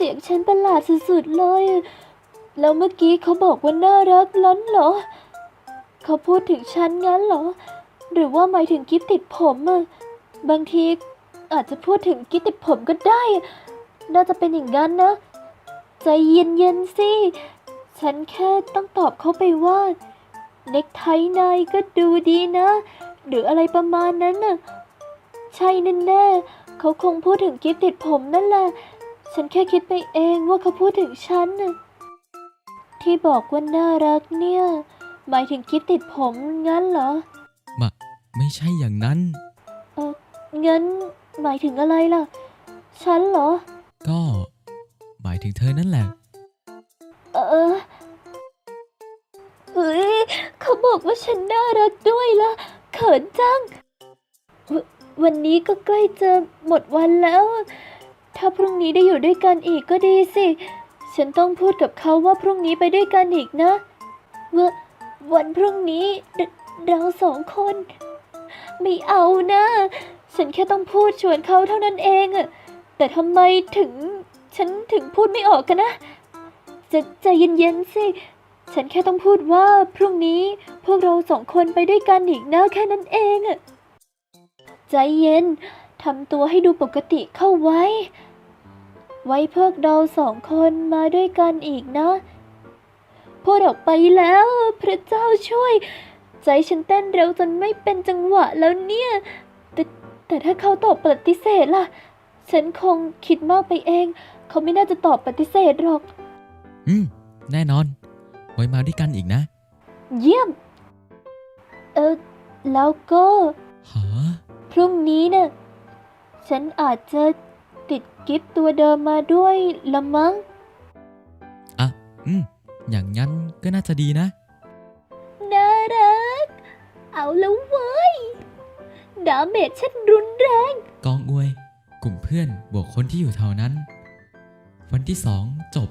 เสียงฉันประหลาดสุดๆเลย แล้วเมื่อกี้เขาบอกว่าน่ารักล้นเหรอ เขาพูดถึงฉันงั้นเหรอ หรือว่าหมายถึงกิ๊บติดผมอะบางทีอาจจะพูดถึงกิ๊บติดผมก็ได้ น่าจะเป็นอย่างนั้นนะ ใจเย็นๆสิ ฉันแค่ต้องตอบเขาไปว่า เน็กไทนายก็ดูดีนะ หรืออะไรประมาณนั้นน่ะ ใช่แน่ๆเขาคงพูดถึงกิฟติดผมนั่นแหละ ฉันแค่คิดไปเองว่าเขาพูดถึงฉันน่ะที่บอกว่าน่ารักเนี่ย หมายถึงกิฟติดผมงั้นเหรอ มาไม่ใช่อย่างนั้น เอองั้นหมายถึงอะไรล่ะ ฉันเหรอ ก็ หมายถึงเธอนั่นแหละ เออเฮ้ยเขาบอกว่าฉันน่ารักด้วยล่ะ เขินจังววันนี้ก็ใกล้จะหมดวันแล้ว ถ้าพรุ่งนี้ได้อยู่ด้วยกันอีกก็ดีสิ ฉันต้องพูดกับเขาว่าพรุ่งนี้ไปด้วยกันอีกนะว่าวันพรุ่งนี้เรเราสองคน ไม่เอานะ ฉันแค่ต้องพูดชวนเขาเท่านั้นเองอะแต่ทำไมถึงฉันถึงพูดไม่ออกกันนะจะใจเย็นๆสิ ฉันแค่ต้องพูดว่าพรุ่งนี้พวกเราสองคนไปด้วยกันอีกนะแค่นั้นเองอะใจเย็นทำตัวให้ดูปกติเข้าไว้ ไว้พวกเราสองคนมาด้วยกันอีกนะพูดออกไปแล้ว พระเจ้าช่วย ใจฉันเต้นเร็วจนไม่เป็นจังหวะแล้วเนี่ย แต่แต่ถ้าเขาตอบปฏิเสธล่ะ ฉันคงคิดมากไปเอง เขาไม่น่าจะตอบปฏิเสธหรอก อืม แน่นอน ไว้มาด้วยกันอีกนะ เยี่ยม เออ แล้วก็ หา พรุ่งนี้น่ะฉันอาจจะ ติดกิฟต์ตัวเดิมมาด้วยละมั้ง อะ อืม อย่างงั้นก็น่าจะดีนะ น่ารัก เอาแล้วเว้ย ดาเมจฉันรุนแรง กองอวย กลุ่มเพื่อนบวกคนที่อยู่แถวนั้น วันที่สองจบ